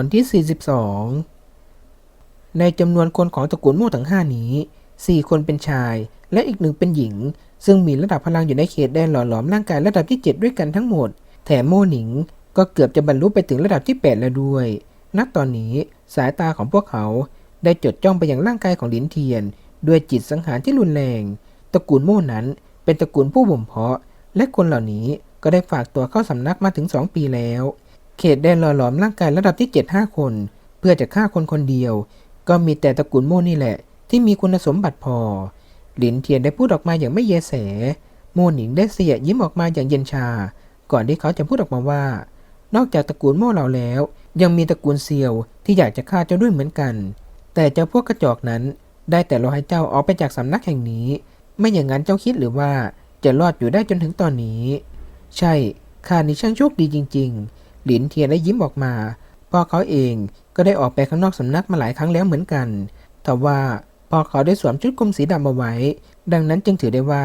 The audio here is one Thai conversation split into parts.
อนที่ 42 ในจำนวนคนของตระกูลโม่ทั้งห้านี้ 4 คนเป็นชาย และอีกหนึ่งเป็นหญิง ซึ่งมีระดับพลังอยู่ในเขตแดนหล่อหลอมร่างกายระดับที่ 7 ด้วยกันทั้งหมด แถมโม่หนิง ก็เกือบจะบรรลุไปถึงระดับที่ 8 แล้วด้วย ณ ตอนนี้สายตาของพวกเขาได้จดจ้องไปยังร่างกายของหลินเทียน ด้วยจิตสังหารที่รุนแรง ตระกูลโม่นั้นเป็นตระกูลผู้บ่มเพาะ และคนเหล่านี้ก็ได้ฝากตัวเข้าสำนักมาถึง 2 ปีแล้ว เขตแดนหล่อหลอมร่างกายระดับที่ 7 5 คน เพื่อจะฆ่าคนคนเดียว ก็มีแต่ตระกูลโม่นี่แหละ ที่มีคุณสมบัติพอ หลินเทียนได้พูดออกมาอย่างไม่เยแส โมหนิงได้เสียยิ้มออกมาอย่างเย็นชา ก่อนที่เขาจะพูดออกมาว่า นอกจากตระกูลโม่เราแล้ว ยังมีตระกูลเซียวที่อยากจะฆ่าเจ้าด้วยเหมือนกัน แต่เจ้าพวกกระจอกนั้น ได้แต่รอให้เจ้าออกไปจากสำนักแห่งนี้ ไม่อย่างนั้นเจ้าคิดหรือว่าจะรอดอยู่ได้จนถึงตอนนี้ ใช่ข้านี่ช่างโชคดีจริง ๆ หลินเทียนได้ยิ้มออกมา พ่อเขาเองก็ได้ออกไปข้างนอกสำนักมาหลายครั้งแล้วเหมือนกัน แต่ว่าพอเขาได้สวมชุดกลมสีดำเอาไว้ ดังนั้นจึงถือได้ว่า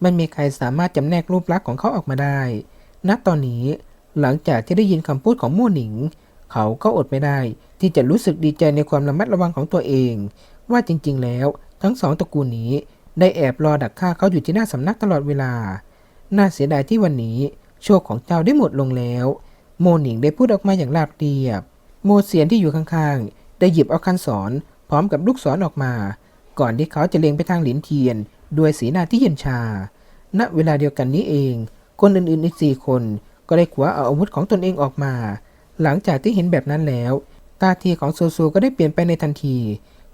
ไม่มีใครสามารถจำแนกรูปลักษณ์ของเขาออกมาได้ ณ ตอนนี้หลังจากที่ได้ยินคำพูดของมู่หนิง เขาก็อดไม่ได้ ที่จะรู้สึกดีใจในความระมัดระวังของตัวเอง ว่าจริงๆ แล้วทั้งสองตระกูลนี้ได้แอบรอดักฆ่าเขาอยู่ที่หน้าสำนักตลอดเวลา น่าเสียดายที่วันนี้โชคของเจ้าได้หมดลงแล้ว โมหนิงได้พูดออกมาอย่างราบเรียบ โมเสียนที่อยู่ข้างๆ ได้หยิบเอาคันศรพร้อมกับลูกศรออกมา ก่อนที่เขาจะเล็งไปทางหลินเทียน ด้วยสีหน้าที่เย็นชา ณ เวลาเดียวกันนี้เอง คนอื่นๆอีกสี่คนก็ได้ขวาเอาอาวุธของตนเองออกมา หลังจากที่เห็นแบบนั้นแล้ว ตาทีของซูซูก็ได้เปลี่ยนไปในทันที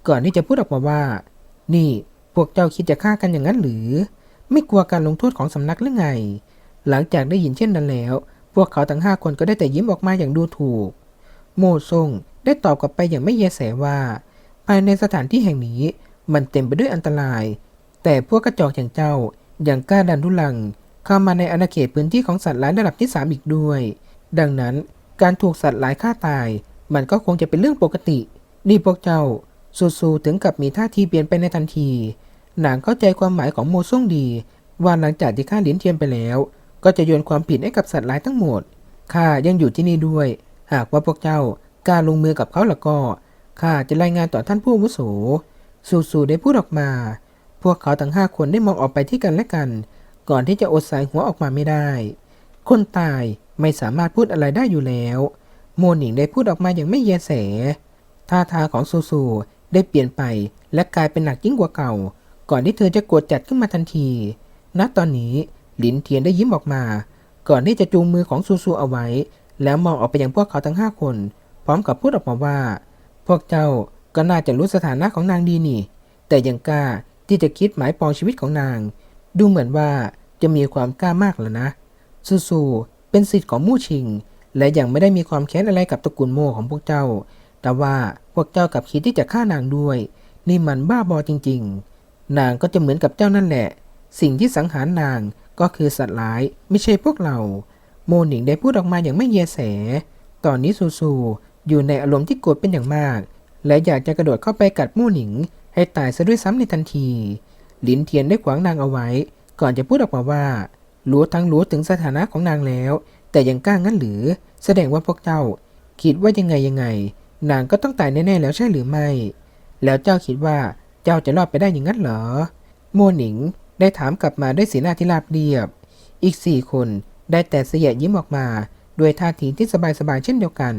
ก่อนที่จะพูดออกมาว่า นี่พวกเจ้าคิดจะฆ่ากันอย่างนั้นหรือ ไม่กลัวการลงโทษของสำนักหรือไง หลังจากได้ยินเช่นนั้นแล้ว วกเขาทั้งห้าคนก็ได้แต่ยิ้มออกมาอย่างดูถูก โมซงได้ตอบกลับไปอย่างไม่เยแสว่า ภายในสถานที่แห่งนี้มันเต็มไปด้วยอันตราย แต่พวกกระจอกอย่างเจ้าอย่างกล้าดันทุลัง เข้ามาในอาณาเขตพื้นที่ของสัตว์ร้ายระดับที่สามอีกด้วย ดังนั้นการถูกสัตว์หลายฆ่าตาย มันก็คงจะเป็นเรื่องปกติ นี่พวกเจ้าซูซูถึงกับมีท่าทีเปลี่ยนไปในทันที นางเข้าใจความหมายของโมซ่งดีว่าหลังจากที่ฆ่าลิ้นเทียนไปแล้ว ก็จะโยนความผิดให้กับสัตว์ร้ายทั้งหมด ข้ายังอยู่ที่นี่ด้วย หากว่าพวกเจ้ากล้าลงมือกับเขาแล้วก็ ข้าจะรายงานต่อท่านผู้อาวุโสซูซูได้พูดออกมา พวกเขาทั้งห้าคนได้มองออกไปที่กันและกัน ก่อนที่จะอดสายหัวออกมาไม่ได้ คนตายไม่สามารถพูดอะไรได้อยู่แล้ว โมหนิงได้พูดออกมาอย่างไม่เยแส ท่าทางของซูซูได้เปลี่ยนไปและกลายเป็นหนักยิ่งกว่าเก่า ก่อนที่เธอจะโกรธจัดขึ้นมาทันที ณ ตอนนี้ ลินเทียนได้ยิ้มออกมา ก่อนที่จะจูงมือของซูซูเอาไว้ แล้วมองออกไปยังพวกเขาทั้งห้าคน พร้อมกับพูดออกมาว่า พวกเจ้าก็น่าจะรู้สถานะของนางดีนี่ แต่ยังกล้าที่จะคิดหมายปองชีวิตของนาง ดูเหมือนว่าจะมีความกล้ามากแล้วนะ ซูซูเป็นสิทธิ์ของมู่ชิง และยังไม่ได้มีความแค้นอะไรกับตระกูลโมของพวกเจ้า แต่ว่าพวกเจ้ากับคิดที่จะฆ่านางด้วย นี่มันบ้าบอจริง ๆ นางก็จะเหมือนกับเจ้านั่นแหละ สิ่งที่สังหารนาง ก็คือสัตว์ร้ายไม่ใช่พวกเรา โมหนิงได้พูดออกมาอย่างไม่เยแส ตอนนี้ซูซูอยู่ในอารมณ์ที่โกรธเป็นอย่างมาก และอยากจะกระโดดเข้าไปกัดโมหนิง ให้ตายซะด้วยซ้ำในทันทีหลินเทียนได้ขวางนางเอาไว้ ก่อนจะพูดออกมาว่า รู้ทั้งรู้ถึงสถานะของนางแล้ว แต่ยังกล้างั้นหรือ แสดงว่าพวกเจ้า คิดว่ายังไงยังไง นางก็ต้องตายแน่ๆแล้วใช่หรือไม่ แล้วเจ้าคิดว่าเจ้าจะรอดไปได้อย่างนั้นเหรอ โมหนิง ได้ถามกลับมาด้วยสีหน้าที่ราบเรียบ อีกสี่คนได้แต่เสียยิ้มออกมา ด้วยท่าทีที่สบายๆเช่นเดียวกัน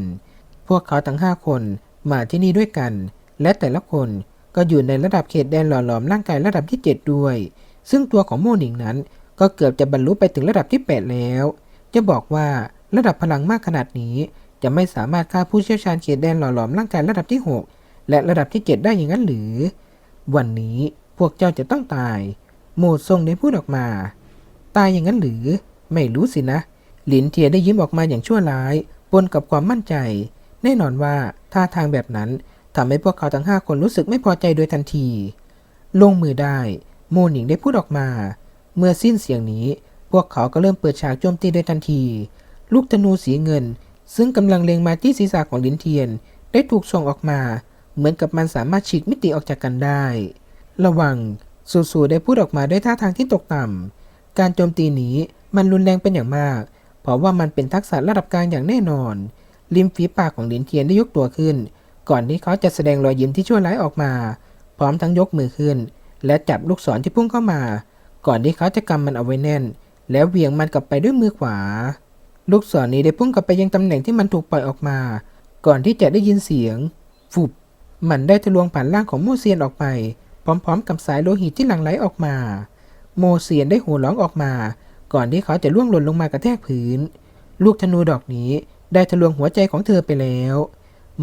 พวกเขาทั้งห้าคนมาที่นี่ด้วยกัน และแต่ละคนก็อยู่ในระดับเขตแดนหล่อหลอมร่างกายระดับที่ 7 ด้วย ซึ่งตัวของโมหนิงนั้นก็เกือบจะบรรลุไปถึงระดับที่ 8 แล้ว จะบอกว่าระดับพลังมากขนาดนี้ จะไม่สามารถฆ่าผู้เชี่ยวชาญเขตแดนหล่อหลอมร่างกายระดับที่ 6 และระดับที่ 7 ได้อย่างนั้นหรือ วันนี้พวกเจ้าจะต้องตาย โมซงได้พูดออกมา ตายอย่างนั้นหรือ ไม่รู้สินะ หลินเทียได้ยิ้มออกมาอย่างชั่วร้ายปนกับความมั่นใจ แน่นอนว่าท่าทางแบบนั้นทำให้พวกเขาทั้งห้าคนรู้สึกไม่พอใจโดยทันที ลงมือได้โมหนิงได้พูดออกมา เมื่อสิ้นเสียงนี้ พวกเขาก็เริ่มเปิดฉากโจมตีโดยทันที ลูกธนูสีเงิน ซึ่งกำลังเล็งมาที่ศีรษะของลินเทียน ได้ถูกส่งออกมา เหมือนกับมันสามารถฉีกมิติออกจากกันได้ ระวัง ซูซูได้พูดออกมาด้วยท่าทางที่ตกต่ำ การโจมตีนี้มันรุนแรงเป็นอย่างมาก เพราะว่ามันเป็นทักษะระดับกลางอย่างแน่นอน ริมฝีปากของหลินเทียนได้ยกตัวขึ้น ก่อนที่เขาจะแสดงรอยยิ้มที่ชั่วร้ายออกมา พร้อมทั้งยกมือขึ้น และจับลูกศรที่พุ่งเข้ามา ก่อนที่เขาจะกำมันเอาไว้แน่น แล้วเหวี่ยงมันกลับไปด้วยมือขวา ลูกศรนี้ได้พุ่งกลับไปยังตำแหน่งที่มันถูกปล่อยออกมา ก่อนที่จะได้ยินเสียง ฟุบ มันได้ทะลวงผ่านร่างของโมเซียนออกไป พร้อมๆ กับสายโลหิตที่หลั่งไหลออกมา โมเซียนได้โหัวร้องออกมา ก่อนที่เขาจะล่วงหล่นลงมากระแทกพื้น ลูกธนูดอกนี้ได้ทะลวงหัวใจของเธอไปแล้ว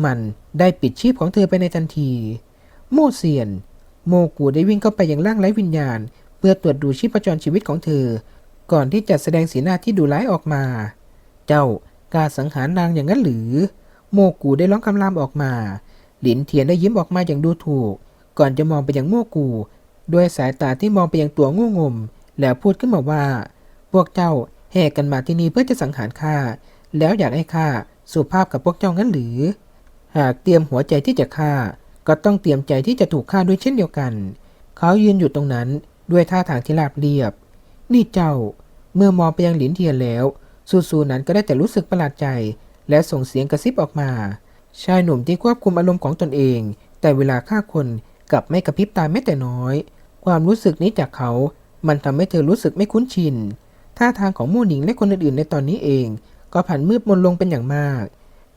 มันได้ปิดชีพของเธอไปในทันที โมเซียน โมกูได้วิ่งเข้าไปยังร่างไร้วิญญาณ เพื่อตรวจดูชีพจรชีวิตของเธอ ก่อนที่จะแสดงสีหน้าที่ดุร้ายออกมา เจ้ากล้าสังหารนางอย่างนั้นหรือ โมกูได้ร้องคำรามออกมา หลินเทียนได้ยิ้มออกมาอย่างดูถูก ก่อนจะมองไปยังโมกูด้วยสายตาที่มองไปยังตัวง่งม แล้วพูดขึ้นมาว่า พวกเจ้าแห่กันมาที่นี่เพื่อจะสังหารข้า แล้วอยากให้ข้าสุภาพกับพวกเจ้างั้นหรือ หากเตรียมหัวใจที่จะฆ่า ก็ต้องเตรียมใจที่จะถูกฆ่าด้วยเช่นเดียวกัน เขายืนอยู่ตรงนั้นด้วยท่าทางที่ราบเรียบ นี่เจ้า เมื่อมองไปยังหลินเทียนแล้วซูซูนั้นก็ได้แต่รู้สึกประหลาดใจ และส่งเสียงกระซิบออกมา ชายหนุ่มที่ควบคุมอารมณ์ของตนเอง แต่เวลาฆ่าคน กับไม่กระพริบตาแม้แต่น้อย ความรู้สึกนี้จากเขา มันทำให้เธอรู้สึกไม่คุ้นชิน ท่าทางของมู่หนิงและคนอื่นๆในตอนนี้เอง ก็ผันมืดมนลงเป็นอย่างมาก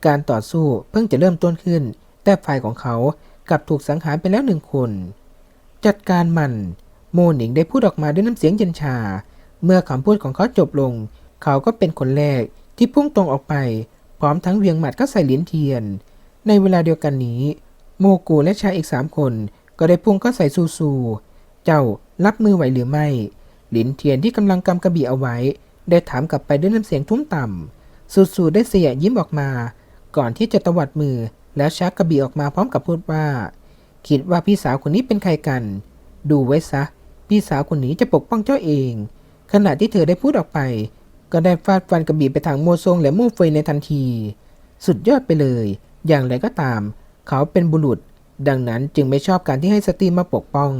การต่อสู้เพิ่งจะเริ่มต้นขึ้น แต่ฝ่ายของเขากลับถูกสังหารไปแล้วหนึ่งคน จัดการมันโมหนิงได้พูดออกมาด้วยน้ำเสียงเย็นชา เมื่อคำพูดของเขาจบลง เขาก็เป็นคนแรกที่พุ่งตรงออกไป พร้อมทั้งเวียงหมัดก็ใส่เหรียญเทียน ในเวลาเดียวกันนี้ โมกูและชายอีกสามคน ก็ได้พุ่งเข้าใส่ซูซูเจ้ารับมือไหวหรือไม่ หลินเทียนที่กำลังกำกระบี่เอาไว้ ได้ถามกลับไปด้วยน้ำเสียงทุ้มต่ำซูซูได้เสียยิ้มออกมา ก่อนที่จะตวัดมือแล้วชักกระบี่ออกมาพร้อมกับพูดว่า คิดว่าพี่สาวคนนี้เป็นใครกัน ดูไว้ซะ พี่สาวคนนี้จะปกป้องเจ้าเอง ขณะที่เธอได้พูดออกไป ก็ได้ฟาดฟันกระบี่ไปทางโมซงและโมเฟยในทันที สุดยอดไปเลย อย่างไรก็ตาม เขาเป็นบุรุษ ดังนั้นจึงไม่ชอบการที่ให้สตรีมาปกป้อง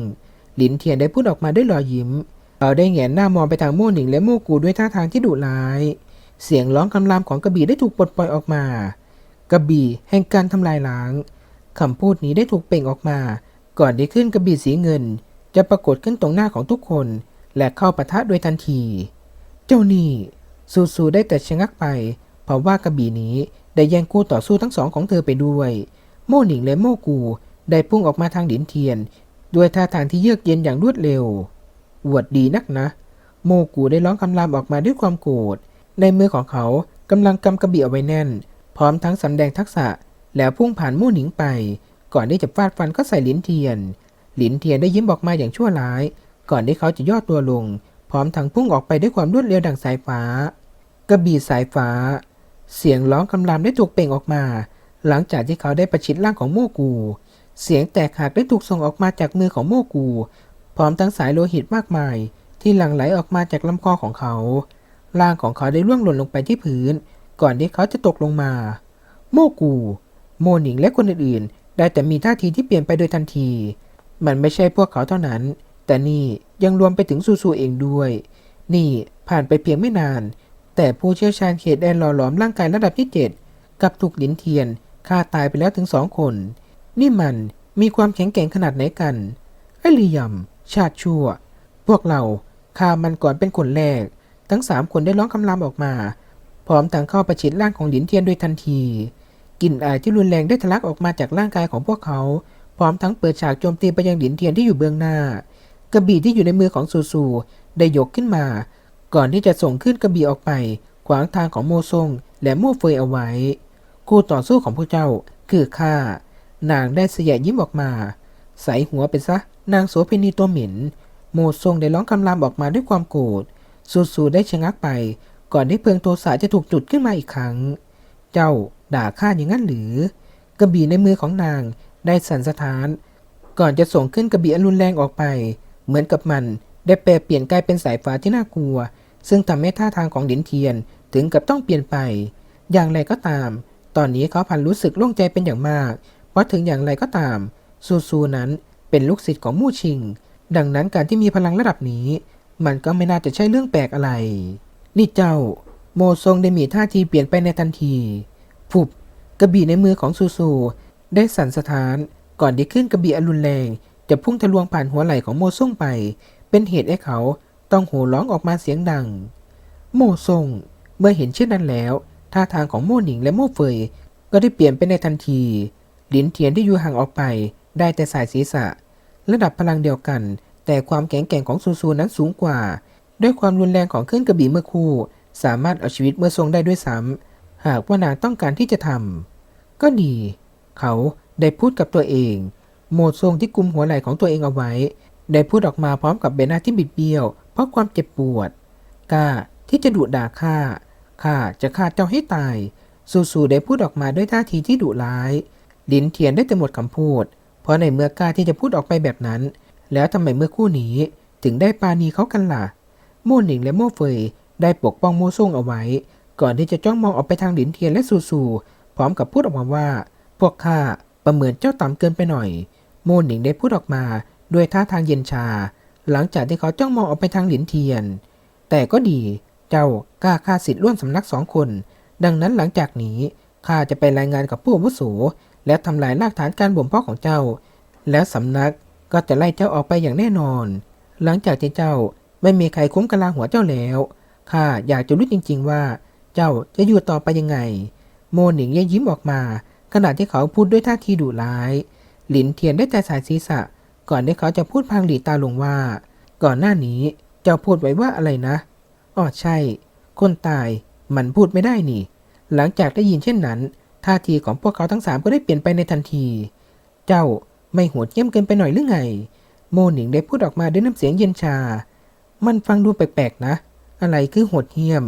หลินเทียนได้พูดออกมาด้วยรอยยิ้มเขาได้แหงนหน้ามองไปทางโม่หนิงและโม่กูด้วยท่าทางที่ดุร้าย เสียงร้องคำรามของกระบี่ได้ถูกปลดปล่อยออกมา กระบี่แห่งการทำลายล้างคำพูดนี้ได้ถูกเป่งออกมา ก่อนที่ขึ้นกระบี่สีเงิน จะปรากฏขึ้นตรงหน้าของทุกคน และเข้าปะทะโดยทันที เจ้านี่ซูซูได้แต่ชะงักไป เพราะว่ากระบี่นี้ได้แย่งคู่ต่อสู้ทั้งสองของเธอไปด้วย โม่หนิงและโม่กู ได้พุ่งออกมาทางหลินเทียน ด้วยท่าทางที่เยือกเย็นอย่างรวดเร็ว อวดดีนักนะ โมกูได้ร้องคำรามออกมาด้วยความโกรธ ในมือของเขากำลังกำกระบี่เอาไว้แน่น พร้อมทั้งสำแดงทักษะ แล้วพุ่งผ่านมู่หนิงไป ก่อนที่จะฟาดฟันก็ใส่หลินเทียน หลินเทียนได้ยิ้มออกมาอย่างชั่วร้าย ก่อนที่เขาจะย่อตัวลง พร้อมทั้งพุ่งออกไปด้วยความรวดเร็วดังสายฟ้า กระบี่สายฟ้า เสียงร้องคำรามได้ถูกเปล่งออกมา หลังจากที่เขาได้ประชิดร่างของโมกู เสียงแตกหักได้ถูกส่งออกมาจากมือของโมกู พร้อมทั้งสายโลหิตมากมาย ที่หลั่งไหลออกมาจากลำคอของเขา ร่างของเขาได้ร่วงหล่นลงไปที่พื้น ก่อนที่เขาจะตกลงมา โมกู โมหนิงและคนอื่นๆ ได้แต่มีท่าทีที่เปลี่ยนไปโดยทันที มันไม่ใช่พวกเขาเท่านั้น แต่นี่ยังรวมไปถึงซูซูเองด้วย นี่ผ่านไปเพียงไม่นาน แต่ผู้เชี่ยวชาญเขตแดนหล่อหลอมร่างกายระดับที่ 7กับถูกหลินเทียนฆ่าตายไปแล้วถึงสองคน นี่มัน มีความแข็งแกร่งขนาดไหนกัน ไอ้ลียม ชาติชั่ว พวกเราฆ่ามันก่อนเป็นคนแรก ทั้งสามคนได้ร้องคำรามออกมา พร้อมทั้งเข้าประชิดร่างของหลินเทียนโดยทันทีกลิ่นอายที่รุนแรงได้ทะลักออกมาจากร่างกายของพวกเขา พร้อมทั้งเปิดฉากโจมตีไปยังหลินเทียนที่อยู่เบื้องหน้า กระบี่ที่อยู่ในมือของซูซูได้ยกขึ้นมา ก่อนที่จะส่งขึ้นกระบี่ออกไป ขวางทางของโมซงและโมเฟยเอาไว้ คู่ต่อสู้ของพวกเจ้าคือข้า นางได้เสียยิ้มออกมา ใส่หัวไปซะ นางโสเภณีตัวหม็นโมซงได้ร้องคำรามออกมาด้วยความโกรธซูซูได้ชะงักไป ก่อนที่เพลิงโทสะจะถูกจุดขึ้นมาอีกครั้ง เจ้าด่าข้าอย่างนั้นหรือ กระบี่ในมือของนางได้สั่นสะท้าน ก่อนจะส่งขึ้นกระบี่อันรุนแรงออกไป เหมือนกับมันได้แปลเปลี่ยนกลายเป็นสายฟ้าที่น่ากลัว ซึ่งทำให้ท่าทางของหลินเทียนถึงกับต้องเปลี่ยนไป อย่างไรก็ตาม ตอนนี้เขาพันรู้สึกโล่งใจเป็นอย่างมาก เพราถึงอย่างไรก็ตาม ซูซูนั้นเป็นลูกศิษย์ของมู่ชิง ดังนั้นการที่มีพลังระดับนี้ มันก็ไม่น่าจะใช่เรื่องแปลกอะไร นี่เจ้า โมซงได้มีท่าทีเปลี่ยนไปในทันทีฟุบกระบี่ในมือของซูซูได้สั่นสะท้านก่อนที่ขึ้นกระบี่อรุนแรง จะพุ่งทะลวงผ่านหัวไหล่ของโมซงไป เป็นเหตุให้เขาต้องโห่ร้องออกมาเสียงดัง โมซงเมื่อเห็นเช่นนั้นแล้ว ท่าทางของโมหนิงและโมเฟยก็ได้เปลี่ยนไปในทันที ลินเทียนที่อยู่ห่างออกไป ได้แต่สายศีรษะ ระดับพลังเดียวกัน แต่ความแข็งแกร่งของซูซูนั้นสูงกว่า ด้วยความรุนแรงของเครื่องกระบี่เมื่อคู่ สามารถเอาชีวิตเมื่อทรงได้ด้วยซ้ำหากว่านางต้องการที่จะทำก็ดี เขาได้พูดกับตัวเอง โหมดทรงที่กุมหัวไหล่ของตัวเองเอาไว้ ได้พูดออกมาพร้อมกับใบหน้าที่บิดเบี้ยว เพราะความเจ็บปวดกล้าที่จะดุด่าข้าข้าจะฆ่าเจ้าให้ตาย ซูซูได้พูดออกมาด้วยท่าทีที่ดุร้าย ลินเทียนได้แต่หมดคำพูด เพราะในเมื่อกล้าที่จะพูดออกไปแบบนั้น แล้วทำไมเมื่อคู่นี้ถึงได้ปาณีเขากันล่ะ โม่หนิงและโม่เฟยได้ปกป้องโม่ซ่งเอาไว้ ก่อนที่จะจ้องมองออกไปทางหลินเทียนและซูซูพร้อมกับพูดออกมาว่า พวกข้าประเมินเจ้าต่ำเกินไปหน่อย โม่หนิงได้พูดออกมาด้วยท่าทางเย็นชา หลังจากที่เขาจ้องมองออกไปทางหลินเทียน แต่ก็ดี เจ้ากล้าฆ่าสิทธิ์ร่วมสำนักสองคน ดังนั้นหลังจากนี้ข้าจะไปรายงานกับผู้อาวุโส และทำลายรากฐานการบ่มเพาะของเจ้า แล้วสำนักก็จะไล่เจ้าออกไปอย่างแน่นอน หลังจากที่เจ้าไม่มีใครคุ้มกลาหัวเจ้าแล้ว ข้าอยากจะรู้จริง ๆ ว่าเจ้าจะอยู่ต่อไปยังไง โมหนิงยังยิ้มออกมา ขณะที่เขาพูดด้วยท่าทีดุร้าย หลินเทียนได้ใจสายศีรษะ ก่อนที่เขาจะพูดพางหลีตาลงว่า ก่อนหน้านี้เจ้าพูดไว้ว่าอะไรนะอ๋อใช่ คนตายมันพูดไม่ได้นี่ หลังจากได้ยินเช่นนั้น ท่าทีของพวกเขาทั้งสามก็ได้เปลี่ยนไปในทันที เจ้าไม่โหดเยี่ยมเกินไปหน่อยหรือไง โมหนิงได้พูดออกมาด้วยน้ำเสียงเย็นชา มันฟังดูแปลกๆนะ อะไรคือโหดเหี้ยม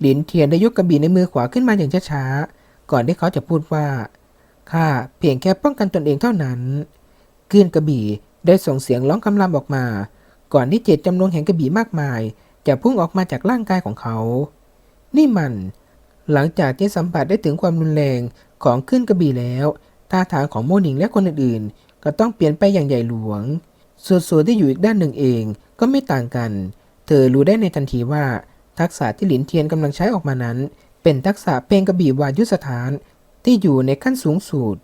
หลินเทียนได้ยกกระบี่ในมือขวาขึ้นมาอย่างช้าๆ ก่อนที่เขาจะพูดว่า ข้าเพียงแค่ป้องกันตนเองเท่านั้นคลื่นกระบี่ได้ส่งเสียงร้องคำรามออกมา ก่อนที่เจตจำนวนแห่งกระบี่มากมาย จะพุ่งออกมาจากร่างกายของเขา นี่มัน หลังจากที่สัมผัสได้ถึงความรุนแรงของขึ้นกระบี่แล้วท่าทางของโมหนิงและคนอื่นๆ ก็ต้องเปลี่ยนไปอย่างใหญ่หลวง ส่วนส่วนที่อยู่อีกด้านหนึ่งเองก็ไม่ต่างกัน เธอรู้ได้ในทันทีว่า ทักษะที่หลินเทียนกำลังใช้ออกมานั้น เป็นทักษะเพลงกระบี่วายุสถานที่อยู่ในขั้นสูงสุด